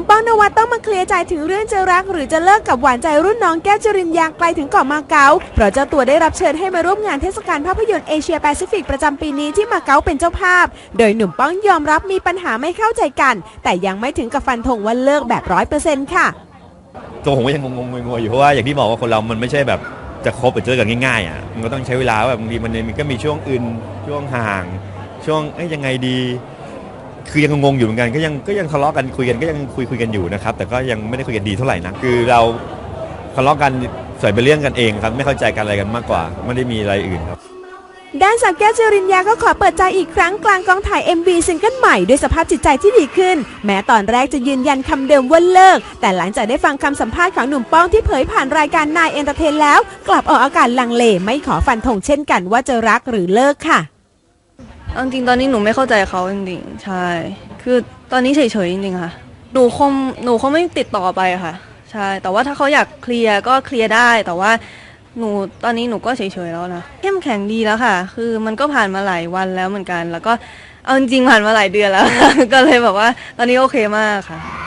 มป้องนวัดต้องมาเคลียร์ใจถึงเรื่องจะรัก หรือจะเลิกกับหวานใจรุ่นน้องแก้วจริญญาไกลถึงเกาะมาเก๊าเพราะเจ้าตัวได้รับเชิญให้มาร่วมงานเทศกาลภาพยนตร์เอเชียแปซิฟิกประจำปีนี้ที่มาเก๊าเป็นเจ้าภาพ โดยหนุ่มป้องยอมรับมีปัญหาไม่เข้าใจกัน แต่ยังไม่ถึงกับฟันธงว่าเลิกแบบร้อยเปอร์เซ็นต์ค่ะ ตัวผมก็ยังงงๆงวยๆอยู่เพราะว่าอย่างที่บอกว่าคนเรามันไม่ใช่แบบจะคบหรือเจอกันง่ายๆอะมันก็ต้องใช้เวลาแบบบางทีมันมันก็มีช่วงอื่นช่วงห่าง ช่วงเอ้ยยังไงดี คือยังงงอยู่เหมือนกันก็ยังก็ยังทะเลาะกันคุยกันก็ยังคุยคุยกันอยู่นะครับแต่ก็ยังไม่ได้คุยกันดีเท่าไหร่นะคือเราทะเลาะกันใส่เป็นเรื่องกันเองครับไม่เข้าใจกันอะไรกันมากกว่า ไม่ได้มีอะไรอื่นครับ ด้านสาวแก้วจริญญาก็ขอเปิดใจอีกครั้งกลางกองถ่าย MV ซิงเกิลใหม่ด้วยสภาพจิตใจที่ดีขึ้น แม้ตอนแรกจะยืนยันคำเดิมว่าเลิก แต่หลังจากได้ฟังคำสัมภาษณ์ของหนุ่มป้องที่เผยผ่านรายการนายเอนเตอร์เทนแล้ว กลับออกอากาศลังเลไม่ขอฟันธงเช่นกันว่าจะรักหรือเลิกค่ะ เอาจริงตอนนี้หนูไม่เข้าใจเขาจริงๆ ใช่ คือตอนนี้เฉยๆจริงๆค่ะ หนูคงหนูคงไม่ติดต่อไปค่ะ ใช่ แต่ว่าถ้าเขาอยากเคลียร์ก็เคลียร์ได้ แต่ว่าหนูตอนนี้หนูก็เฉยๆแล้วนะ เข้มแข็งดีแล้วค่ะ คือมันก็ผ่านมาหลายวันแล้วเหมือนกัน แล้วก็เอาจริงๆผ่านมาหลายเดือนแล้ว ก็เลยแบบว่า ตอนนี้โอเคมากค่ะ